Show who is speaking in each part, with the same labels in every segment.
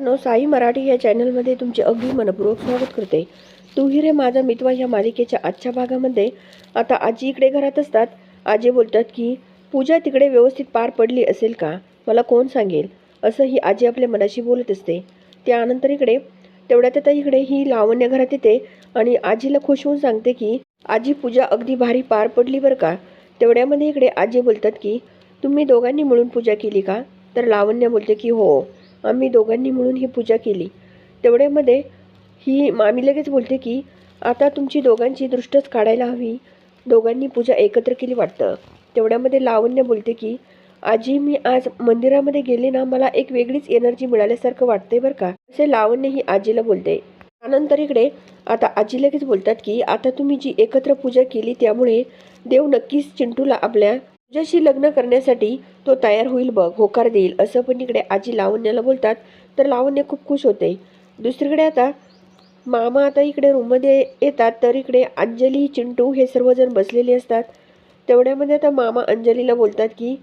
Speaker 1: No Sai Marathi या चॅनलमध्ये तुमचे अगदी मनपूर्वक स्वागत करते. तू ही रे माझा मितवा या मालिकेच्या आजच्या भागामध्ये. आता आजी इकडे घरात असतात. आजी बोलतात की पूजा तिकडे व्यवस्थित पार पडली असेल का? मला कोण सांगेल? असं ही आजी आपल्या मनाशी बोलत असते. त्यानंतर इकडे तेवढ्यात आता इकडे ही लावण्य घरात येते आणि आजीला खुश होऊन सांगते की आजी पूजा अगदी भारी पार पडली बरं का? तेवढ्यामध्ये इकडे आजी बोलतात की तुम्ही दोघांनी मिळून पूजा केली का? तर लावण्य बोलते की हो. आम्ही दोघांनी मिळून ही पूजा केली. तेवढ्यामध्ये ही मामी लगेच बोलते की आता तुमची दोघांची दृष्टच काढायला हवी. दोघांनी पूजा एकत्र केली वाटतं. तेवढ्यामध्ये लावण्य बोलते की आजी मी आज मंदिरामध्ये गेले ना मला एक वेगळीच एनर्जी मिळाल्यासारखं वाटतंय बरं का. असे लावण्य ही आजीला बोलते. त्यानंतर इकडे आता आजी लगेच बोलतात की आता तुम्ही जी एकत्र पूजा केली त्यामुळे देव नक्कीच चिंटूला आपल्या तुझ्याशी लग्न करण्यासाठी तो तयार होईल बघ होकार देईल. असं पण इकडे आजी लावण्याला बोलतात. तर लावण्य खूप खुश होते. दुसरीकडे आता मामा आता इकडे रूममध्ये येतात तर इकडे अंजली चिंटू हे सर्वजण बसलेले असतात. तेवढ्यामध्ये आता मामा अंजलीला बोलतात की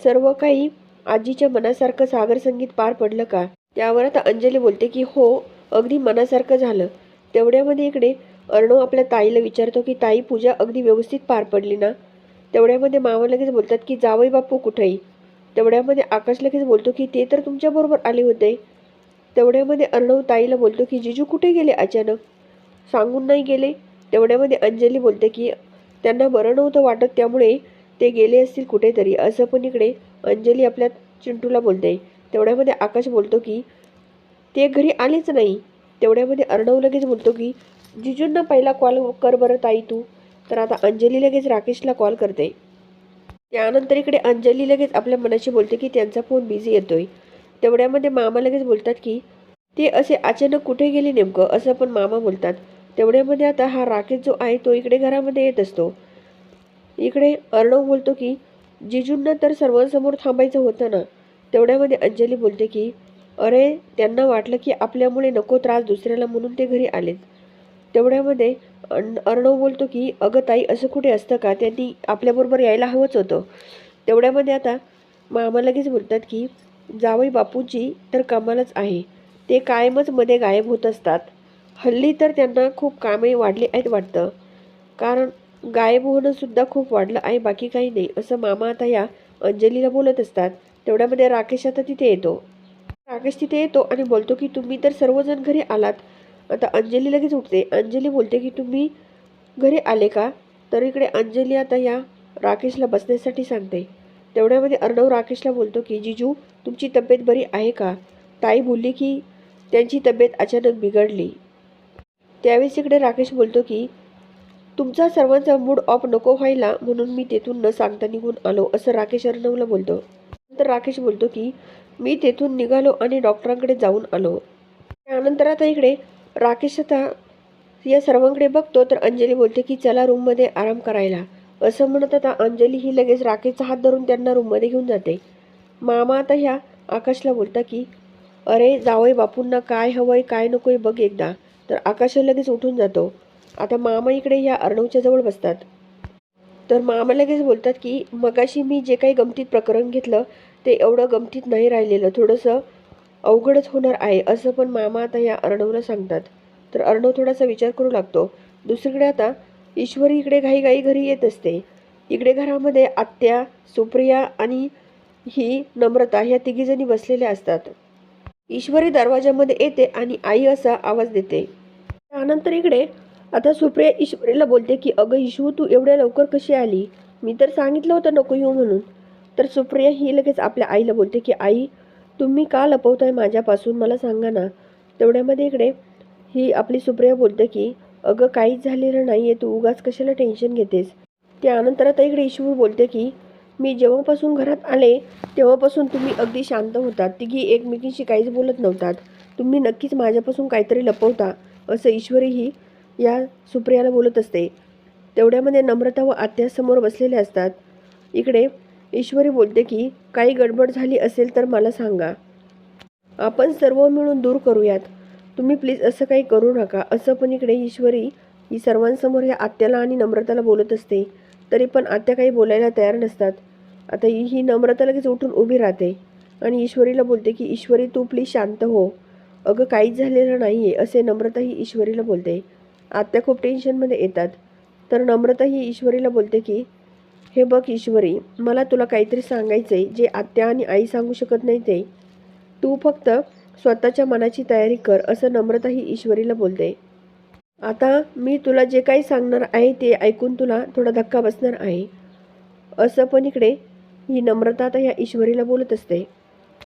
Speaker 1: सर्व काही आजीच्या मनासारखं सागर संगीत पार पडलं का? त्यावर आता अंजली बोलते की हो अगदी मनासारखं झालं. तेवढ्यामध्ये इकडे अर्णव आपल्या ताईला विचारतो की ताई पूजा अगदी व्यवस्थित पार पडली ना? तेवढ्यामध्ये मामा लगेच बोलतात की जावई बापू कुठेही. तेवढ्यामध्ये आकाश लगेच बोलतो की ते तर तुमच्याबरोबर आले होते. तेवढ्यामध्ये अर्णव ताईला बोलतो की जिजू कुठे गेले अचानक? सांगून नाही गेले. तेवढ्यामध्ये अंजली बोलते की त्यांना बरं नव्हतं वाटत त्यामुळे ते गेले असतील कुठेतरी. असं पण इकडे अंजली आपल्या चिंटूला बोलते. तेवढ्यामध्ये आकाश बोलतो की ते घरी आलेच नाही. तेवढ्यामध्ये अर्णव लगेच बोलतो की जिजूंना पहिला कॉल कर बरं ताई तू. तर आता अंजली लगेच राकेशला कॉल करते. त्यानंतर इकडे अंजली लगेच आपल्या मनाशी बोलते की त्यांचा फोन बिझी येतोय. तेवढ्यामध्ये मामा लगेच बोलतात की ते असे अचानक कुठे गेले नेमकं? असं पण मामा बोलतात. तेवढ्यामध्ये आता हा राकेश जो आहे तो इकडे घरामध्ये येत असतो. इकडे अर्णव बोलतो की जिजूंना तर सर्वांसमोर थांबायचं होतं ना. तेवढ्यामध्ये अंजली बोलते की अरे त्यांना वाटलं की आपल्यामुळे नको त्रास दुसऱ्याला म्हणून ते घरी आलेत. तेवढ्यामध्ये अर्णव बोलतो की अगं ताई असं कुठे असतं का? त्यांनी आपल्याबरोबर यायला हवंच होतं. तेवढ्यामध्ये आता मामा लगेच बोलतात की जावई बापूजी तर कमालच आहे. ते कायमच मध्ये गायब होत असतात. हल्ली तर त्यांना खूप कामे वाढली आहेत वाटतं. कारण गायब होणंसुद्धा खूप वाढलं आहे बाकी काही नाही. असं मामा आता या अंजलीला बोलत असतात. तेवढ्यामध्ये राकेश आता तिथे येतो. राकेश तिथे येतो आणि बोलतो की तुम्ही तर सर्वजण घरी आलात. आता अंजली लगेच उठते. अंजली बोलते की तुम्ही घरी आले का? तर इकडे अंजली आता या राकेशला बसण्यासाठी सांगते. तेवढ्यामध्ये अर्णव राकेशला बोलतो की जिजू तुमची तब्येत बरी आहे का? ताई बोलली की त्यांची तब्येत अचानक बिघडली. त्यावेळेस इकडे राकेश बोलतो की तुमचा सर्वांचा मूड ऑफ नको व्हायला म्हणून मी तेथून न सांगता निघून आलो असं राकेश अर्णवला बोलतो. नंतर राकेश बोलतो की मी तेथून निघालो आणि डॉक्टरांकडे जाऊन आलो. त्यानंतर आता इकडे राकेश आता या सर्वांकडे बघतो तर अंजली बोलते की चला रूममध्ये आराम करायला. असं म्हणत आता अंजली ही लगेच राकेशचा हात धरून त्यांना रूममध्ये घेऊन जाते. मामा आता ह्या आकाशला बोलता की अरे जावई बापूंना काय हवंय काय नकोय बघ एकदा. तर आकाश लगेच उठून जातो. आता मामा इकडे ह्या अर्णवच्या जवळ बसतात. तर मामा लगेच बोलतात की मगाशी मी जे काही गमतीत प्रकरण घेतलं ते एवढं गमतीत नाही राहिलेलं. थोडंसं अवघडच होणार आहे असं पण मामा आता या अर्णवला सांगतात. तर अर्णव थोडासा विचार करू लागतो. दुसरीकडे आता ईश्वरी इकडे घाईघाई घरी येत असते. इकडे घरामध्ये आत्या सुप्रिया आणि ही नम्रता ह्या तिघीजणी बसलेल्या असतात. ईश्वरी दरवाजामध्ये येते आणि आई असा आवाज देते. त्यानंतर इकडे आता सुप्रिया ईश्वरीला बोलते की अगं ईशू तू एवढ्या लवकर कशी आली? मी तर सांगितलं होतं नको येऊ म्हणून. तर सुप्रिया ही लगेच आपल्या आईला बोलते की आई तुम्ही का लपवताय माझ्यापासून? मला सांगा ना. तेवढ्यामध्ये इकडे ही आपली सुप्रिया बोलते की अगं काहीच झालेलं नाही आहे तू उगाच कशाला टेन्शन घेतेस? त्यानंतर आता इकडे ईश्वर बोलते की मी जेव्हापासून घरात आले तेव्हापासून तुम्ही अगदी शांत होतात. तिघी एकमेकींशी काहीच बोलत नव्हतात. तुम्ही नक्कीच माझ्यापासून काहीतरी लपवता असं ईश्वरीही या सुप्रियाला बोलत असते. तेवढ्यामध्ये नम्रता व आत्यासमोर बसलेले असतात. इकडे ईश्वरी बोलते की काही गडबड झाली असेल तर मला सांगा. आपण सर्व मिळून दूर करूयात. तुम्ही प्लीज असं काही करू नका असं पण इकडे ईश्वरी ही सर्वांसमोर या आत्याला आणि नम्रताला बोलत असते. तरी पण आत्या काही बोलायला तयार नसतात. आता ही ही नम्रता लगेच उठून उभी राहते आणि ईश्वरीला बोलते की ईश्वरी तू प्लीज शांत हो. अगं काहीच झालेलं नाही आहे असे नम्रता ही ईश्वरीला बोलते. आत्या खूप टेन्शनमध्ये येतात. तर नम्रता ही ईश्वरीला बोलते की हे बघ ईश्वरी मला तुला काहीतरी सांगायचं आहे जे आत्या आणि आई सांगू शकत नाही ते. तू फक्त स्वतःच्या मनाची तयारी कर असं नम्रता ही ईश्वरीला बोलते. आता मी तुला जे काही सांगणार आहे ते ऐकून तुला थोडा धक्का बसणार आहे. असं पण इकडे ही नम्रता आता ह्या ईश्वरीला बोलत असते.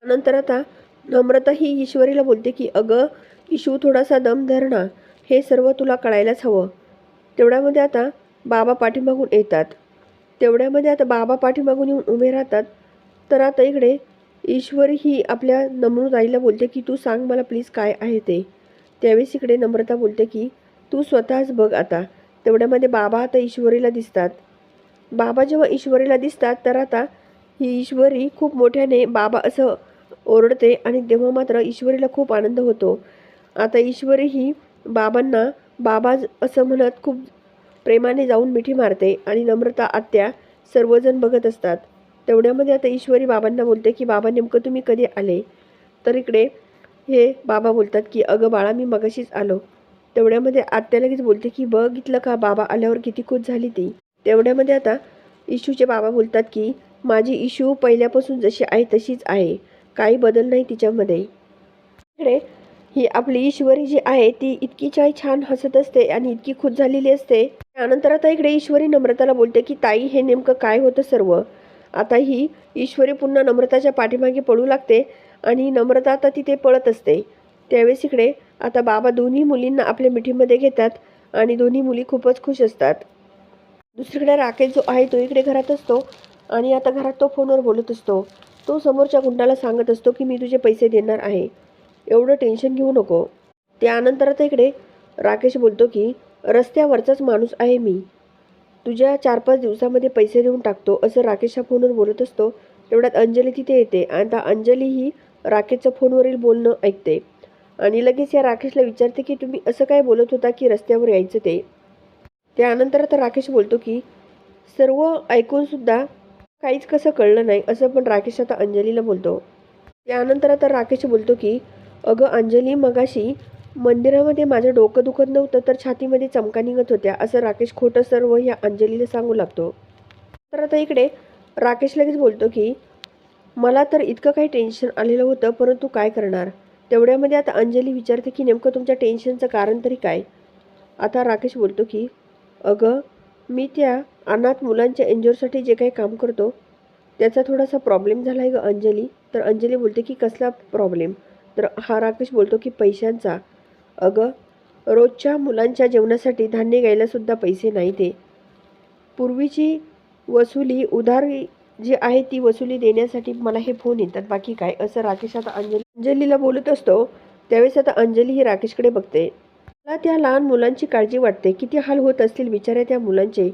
Speaker 1: नंतर आता नम्रता ही ईश्वरीला बोलते की अगं ईशू थोडासा दम धरणा हे सर्व तुला कळायलाच हवं. तेवढ्यामध्ये आता बाबा पाठीमागून येतात. तेवढ्यामध्ये आता बाबा पाठीमागून येऊन उभे राहतात. तर आता इकडे ईश्वरी ही आपल्या नम्रताईला बोलते की तू सांग मला प्लीज काय आहे ते. त्यावेळेस इकडे नम्रता बोलते की तू स्वतःच बघ आता. तेवढ्यामध्ये बाबा आता ईश्वरीला दिसतात. बाबा जेव्हा ईश्वरीला दिसतात तर आता ही ईश्वरी खूप मोठ्याने बाबा असं ओरडते आणि तेव्हा मात्र ईश्वरीला खूप आनंद होतो. आता ईश्वरी ही बाबांना बाबा असं म्हणत खूप प्रेमाने जाऊन मिठी मारते आणि नम्रता आत्या सर्वजण बघत असतात. तेवढ्यामध्ये आता ईश्वरी बाबांना बोलते की बाबा नेमकं तुम्ही कधी आले? तर इकडे हे बाबा बोलतात की अगं बाळा मी मगाशीच आलो. तेवढ्यामध्ये आत्या लगेच बोलते की बघितलं का बाबा आल्यावर किती खुश झाली ती. तेवढ्यामध्ये आता इशूचे बाबा बोलतात की माझी इशू पहिल्यापासून जशी आहे तशीच आहे. काही बदल नाही तिच्यामध्ये. इकडे ही आपली ईश्वरी जी आहे ती इतकी चाय छान हसत असते आणि इतकी खुश झालेली असते. त्यानंतर आता इकडे ईश्वरी नम्रताला बोलते की ताई हे नेमकं काय होतं सर्व? आता ही ईश्वरी पुन्हा नम्रताच्या पाठीमागे पडू लागते आणि नम्रता आता तिथे पळत असते. त्यावेळेस इकडे आता बाबा दोन्ही मुलींना आपल्या मिठीमध्ये घेतात आणि दोन्ही मुली खूपच खुश असतात. दुसरीकडे राकेश जो आहे तो इकडे घरात असतो आणि आता घरात तो फोनवर बोलत असतो. तो समोरच्या गुंडाला सांगत असतो की मी तुझे पैसे देणार आहे. एवढं टेन्शन घेऊ नको. त्यानंतर आता इकडे राकेश बोलतो की रस्त्यावरचाच माणूस आहे मी. तुझ्या चार पाच दिवसामध्ये पैसे देऊन टाकतो असं राकेशच्या फोनवर बोलत असतो. तेवढ्यात अंजली तिथे येते. आणि आता अंजली ही राकेशचं फोनवरील बोलणं ऐकते. आणि लगेच या राकेशला विचारते की तुम्ही असं काय बोलत होता की रस्त्यावर यायचं ते? त्यानंतर आता राकेश बोलतो की सर्व ऐकूनसुद्धा काहीच कसं कळलं नाही असं पण राकेश आता अंजलीला बोलतो. त्यानंतर आता राकेश बोलतो की अगं अंजली मगाशी मंदिरामध्ये माझं डोकं दुखत नव्हतं तर छातीमध्ये चमका निघत होत्या असं राकेश खोटं सर्व ह्या अंजलीला सांगू लागतो. तर आता इकडे राकेश लगेच बोलतो की मला तर इतकं काही टेन्शन आलेलं होतं परंतु काय करणार? तेवढ्यामध्ये आता अंजली विचारते की नेमकं तुमच्या टेन्शनचं कारण तरी काय? आता राकेश बोलतो की अगं मी त्या अनाथ मुलांच्या एनजीओसाठी जे काही काम करतो त्याचा थोडासा प्रॉब्लेम झाला आहे गं अंजली. तर अंजली बोलते की कसला प्रॉब्लेम? तर हा राकेश बोलतो की पैशांचा. अगं रोजच्या मुलांच्या जेवणासाठी धान्य घ्यायलासुद्धा पैसे नाही ते पूर्वीची वसुली उधार जी आहे ती वसुली देण्यासाठी मला हे फोन येतात. बाकी काय? असं राकेश आता अंजली अंजलीला बोलत असतो. त्यावेळेस आता अंजली ही राकेशकडे बघते. मला त्या लहान मुलांची काळजी वाटते. किती हाल होत असतील बिचाऱ्या त्या मुलांचे?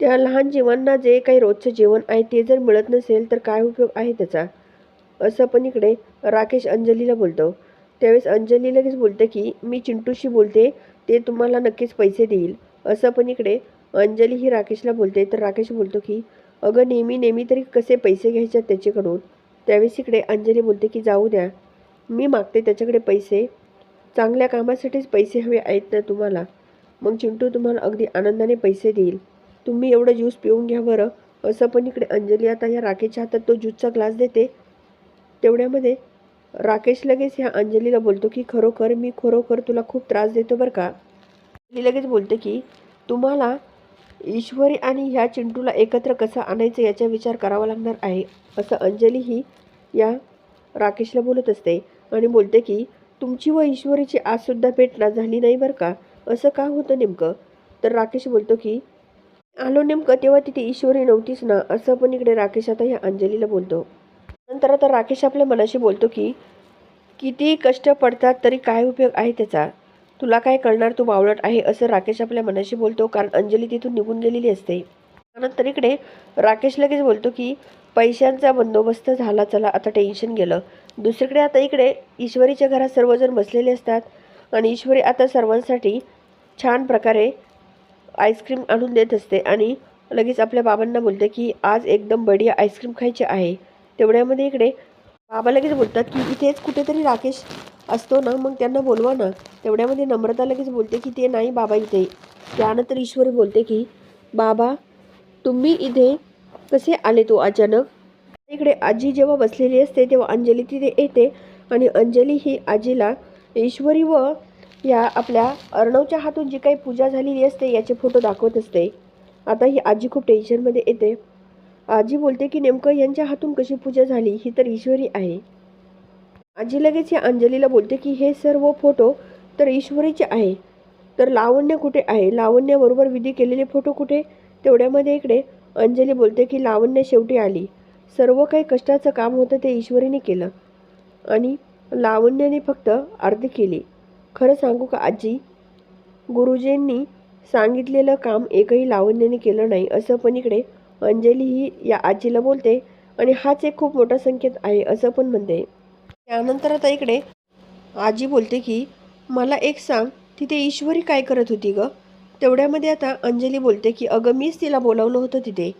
Speaker 1: त्या लहान जीवांना जे काही रोजचं जेवण आहे ते जर मिळत नसेल तर काय उपयोग आहे त्याचा? असं पण इकडे राकेश अंजलीला बोलतो. त्यावेळेस अंजली लगेच बोलते की मी चिंटूशी बोलते ते तुम्हाला नक्कीच पैसे देईल. असं पण इकडे अंजली ही राकेशला बोलते. तर राकेश बोलतो की अगं नेहमी नेहमी तरी कसे पैसे घ्यायचे त्याच्याकडून? त्यावेळेस इकडे अंजली बोलते की जाऊ द्या. मी मागते त्याच्याकडे पैसे. चांगल्या कामासाठीच पैसे हवे आहेत ना तुम्हाला. मग चिंटू तुम्हाला अगदी आनंदाने पैसे देईल. तुम्ही एवढं ज्यूस पिऊन घ्या बरं. असं पण इकडे अंजली आता या राकेशच्या हातात तो ज्यूसचा ग्लास देते. तेवढ्यामध्ये राकेश लगेच ह्या अंजलीला बोलतो की खरोखर मी खरोखर तुला खूप त्रास देतो बरं का? अंजली लगेच बोलते की तुम्हाला ईश्वरी आणि ह्या चिंटूला एकत्र कसं आणायचं याचा विचार करावा लागणार आहे? असं अंजली ही या राकेशला बोलत असते आणि बोलते की तुमची व ईश्वरीची आजसुद्धा भेट ना झाली नाही बरं का? असं का होतं नेमकं? तर राकेश बोलतो की आलो नेमकं तेव्हा तिथे ईश्वरी नव्हतीच ना? असं पण इकडे राकेश आता ह्या अंजलीला बोलतो. त्यानंतर आता राकेश आपल्या मनाशी बोलतो की किती कष्ट पडतात तरी काय उपयोग आहे त्याचा? तुला काय कळणार तू बावळट आहे असं राकेश आपल्या मनाशी बोलतो कारण अंजली तिथून निघून गेलेली असते. त्यानंतर इकडे राकेश लगेच बोलतो की पैशांचा बंदोबस्त झाला चला आता टेन्शन गेलं दुसरीकडे आता इकडे ईश्वरीच्या घरात सर्वजण बसलेले असतात आणि ईश्वरी आता सर्वांसाठी छान प्रकारे आईस्क्रीम आणून देत असते आणि लगेच आपल्या बाबांना बोलते की आज एकदम बढिया आईस्क्रीम खायची आहे. तेवढ्यामध्ये इकडे बाबा लगेच बोलतात की इथेच कुठेतरी राकेश असतो ना मग त्यांना बोलवा ना. तेवढ्यामध्ये नम्रता लगेच बोलते की ते नाही बाबा इथे. त्यानंतर ईश्वरी बोलते की बाबा तुम्ही इथे कसे आले तो अचानक? इकडे आजी जेव्हा बसलेली असते तेव्हा अंजली तिथे येते आणि अंजली ही आजीला ईश्वरी व या आपल्या अर्णवच्या हातून जी काही पूजा झालेली असते याचे फोटो दाखवत असते. आता ही आजी खूप टेन्शनमध्ये येते. आजी बोलते की नेमकं यांच्या हातून कशी पूजा झाली ही तर ईश्वरी आहे. आजी लगेच या अंजलीला बोलते की हे सर्व फोटो तर ईश्वरीचे आहे. तर लावण्य कुठे आहे? लावण्याबरोबर विधी केलेले फोटो कुठे? तेवढ्यामध्ये इकडे अंजली बोलते की लावण्य शेवटी आली. सर्व काही कष्टाचं काम होतं ते ईश्वरीने केलं. आणि लावण्याने फक्त अर्धी केली. खरं सांगू का आजी? गुरुजींनी सांगितलेलं काम एकही लावण्याने केलं नाही असं पण इकडे अंजली ही या आजीला बोलते आणि हाच एक खूप मोठा संकेत आहे असं पण म्हणते. त्यानंतर आता इकडे आजी बोलते की मला एक सांग तिथे ईश्वरी काय करत होती ग? तेवढ्यामध्ये आता अंजली बोलते की अगं मीच तिला बोलावलं होतं तिथे.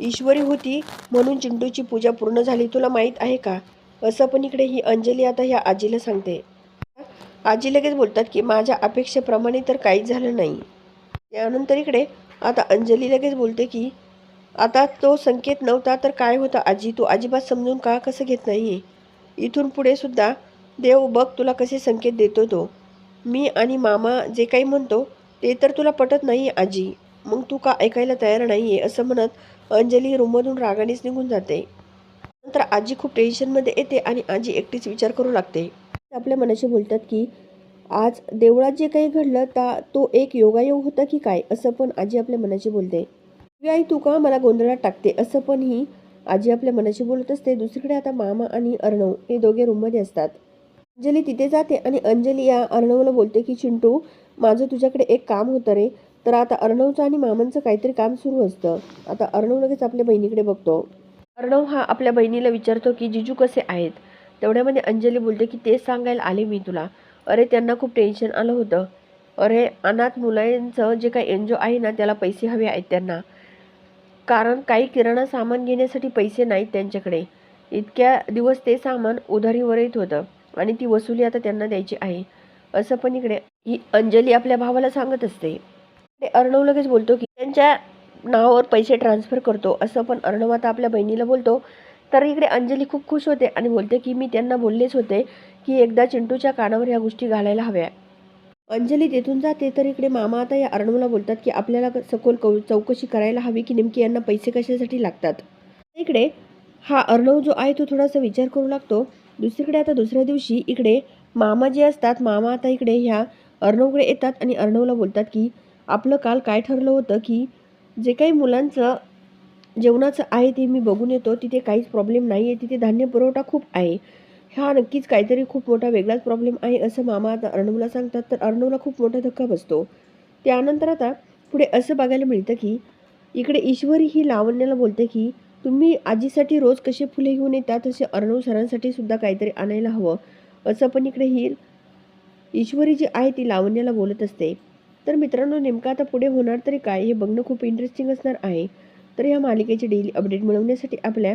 Speaker 1: ईश्वरी होती म्हणून चिंटूची पूजा पूर्ण झाली तुला माहीत आहे का? असं पण इकडे ही अंजली आता ह्या आजीला सांगते. आजी लगेच बोलतात की माझ्या अपेक्षेप्रमाणे तर काहीच झालं नाही. त्यानंतर इकडे आता अंजली लगेच बोलते की आता तो संकेत नव्हता तर काय होता आजी? तू अजिबात समजून का कसं घेत नाही इथून पुढे सुद्धा देव बघ तुला कसे संकेत देतो तो. मी आणि मामा जे काही म्हणतो ते तर तुला पटत नाही आजी. मग तू का ऐकायला तयार नाही आहे असं म्हणत अंजली रूममधून रागानेच निघून जाते. नंतर आजी खूप टेन्शनमध्ये येते आणि आजी एकटीच विचार करू लागते. आपल्या मनाशी बोलतात की आज देवळात जे काही घडलं ता तो एक योगायोग होता की काय? असं पण आजी आपल्या मनाशी बोलते. "अगं आई तू का मला गोंधळात टाकते? असं पण ही आजी आपल्या मनाशी बोलत असते. दुसरीकडे आता मामा आणि अर्णव हे दोघे रूममध्ये असतात. अंजली तिथे जाते आणि अंजली या अर्णवला बोलते की चिंटू माझं तुझ्याकडे एक काम होतं रे. तर आता अर्णवचं आणि मामांचं काहीतरी काम सुरू असतं. आता अर्णव लगेच आपल्या बहिणीकडे बघतो. अर्णव हा आपल्या बहिणीला विचारतो की जिजू कसे आहेत? तेवढ्यामध्ये अंजली बोलते की तेच सांगायला आले मी तुला. अरे त्यांना खूप टेन्शन आलं होतं. अरे अनाथ मुलांचं जे काही एन आहे ना त्याला पैसे हवे आहेत त्यांना. कारण काही किराणा सामान घेण्यासाठी पैसे नाहीत त्यांच्याकडे. इतक्या दिवस ते सामान उधारीवर येत होतं आणि ती वसुली आता त्यांना द्यायची आहे. असं पण इकडे ही अंजली आपल्या भावाला सांगत असते. ते अर्णव लगेच बोलतो की त्यांच्या नावावर पैसे ट्रान्सफर करतो असं पण अर्णव आता आपल्या बहिणीला बोलतो. तर इकडे अंजली खूप खुश होते आणि बोलते की मी त्यांना बोललेच होते की एकदा चिंटूच्या कानावर ह्या गोष्टी घालायला हव्या. अंजली तेथून जाते तर इकडे मामा आता या अर्णवला बोलतात की आपल्याला सखोल कौ चौकशी करायला हवी की नेमकी यांना पैसे कशासाठी लागतात. इकडे हा अर्णव जो आहे तो थोडासा विचार करू लागतो. दुसरीकडे आता दुसऱ्या दिवशी इकडे मामा जे असतात मामा आता इकडे ह्या अर्णवकडे येतात आणि अर्णवला बोलतात की आपलं काल काय ठरलं होतं की जे काही मुलांचं जेवणाचं आहे ते मी बघून येतो तिथे काहीच प्रॉब्लेम नाही आहे तिथे धान्य पुरवठा खूप आहे. हा नक्कीच काहीतरी खूप मोठा वेगळाच प्रॉब्लेम आहे असं मामा आता अर्णवला सांगतात. तर अर्णवला खूप मोठा धक्का बसतो. त्यानंतर आता पुढे असं बघायला मिळतं की इकडे ईश्वरी ही लावण्याला बोलते की तुम्ही आजीसाठी रोज कसे फुले घेऊन येतात तसे अर्णव सरांसाठी सुद्धा काहीतरी आणायला हवं. असं पण इकडे ही ईश्वरी जी आहे ती लावण्याला बोलत असते. तर मित्रांनो नेमकं आता पुढे होणार तरी काय हे बघणं खूप इंटरेस्टिंग असणार आहे. तर या मालिकेचे डेली अपडेट मिळवण्यासाठी आपल्या